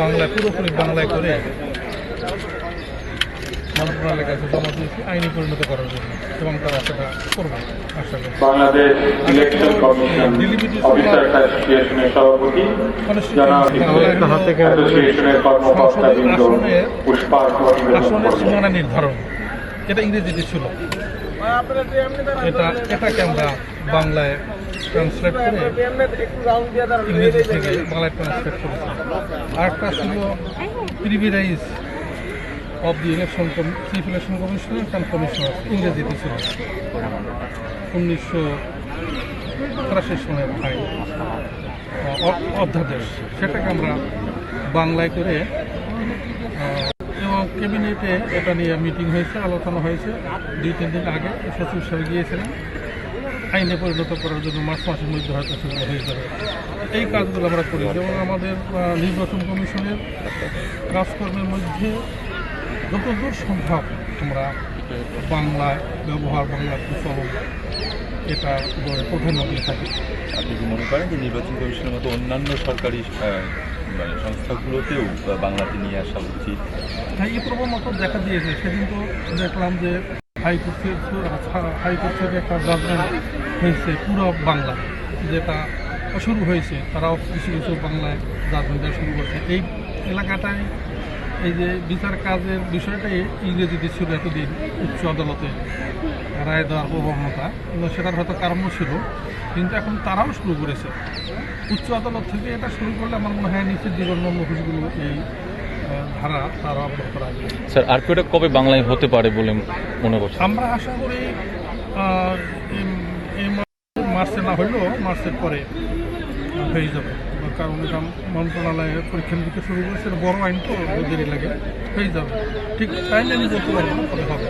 বাংলায় পুরোপুরি বাংলায় করে মন্ত্রণালয়ের কাছে জমা দিয়েছি আইনি পরিণত করার জন্য। এবং তারা সেটা করবে নিবেদন আসনের সীমানা নির্ধারণ। এটা ইংরেজিতে ছিল। এটা এটাকে আমরা বাংলায় ট্রান্সলেট করে ইংরেজি থেকে বাংলায় ট্রান্সলেট করেছি। আরেকটা ছিল privilege of the election chief election commissioner and commissioner ইংরেজিতে ছিল। উনিশশো তেরাশি সনের আইন অধ্যাদেশ। সেটাকে আমরা বাংলায় করে এবং ক্যাবিনেটে এটা নিয়ে মিটিং হয়েছে, আলোচনা হয়েছে। দুই, তিন দিন আগে সচিব সাহেব গিয়েছিলেন। আইনে পরিণত করার জন্য মাস মাসের মধ্যে হয়তো সেগুলো হয়ে যাবে। এই কাজগুলো আমরা করি। যেমন আমাদের নির্বাচন কমিশনের কাজকর্মের মধ্যে যতদূর সম্ভব আমরা বাংলায় ব্যবহার বাংলা প্রচলন এটা উপরে প্রাধান্য দিয়ে থাকি। আপনি কি মনে করেন যে নির্বাচন কমিশনের মতো অন্যান্য সরকারি মানে সংস্থাগুলোতেও বাংলাতে নিয়ে আসা উচিত? হ্যাঁ এই প্রবণতা দেখা দিয়েছে। সেদিন তো দেখলাম যে হাইকোর্টের হাইকোর্ট থেকে একটা জাজমেন্ট হয়েছে পুরো বাংলা যেটা শুরু হয়েছে, তারাও কিছু কিছু বাংলায় জাজমেন্ট শুরু করছে। এই এলাকাটায় এই যে বিচার কাজের বিষয়টাই ইংরেজিতে ছিল এতদিন উচ্চ আদালতে রায় দেওয়ার প্রবণতা, কিন্তু সেটার হয়তো কারণও ছিল, কিন্তু এখন তারাও শুরু করেছে। উচ্চ আদালত থেকে এটা শুরু করলে আমার মনে হয় নিচের দিকে অফিসগুলো এই ধারা তারা অবগত করা যাবে। স্যার, আর কবে বাংলায় হতে পারে বলে মনে করছেন? আমরা আশা করি মার্চে না হইলেও মার্চের পরে হয়ে যাবে। কারণ এটা মন্ত্রণালয়ে পরীক্ষা নিরীক্ষা শুরু করেছে বড় আইন তো, দেরি লাগে, হয়ে যাবে। ঠিক টাইমে আমি বলতে পারব হবে।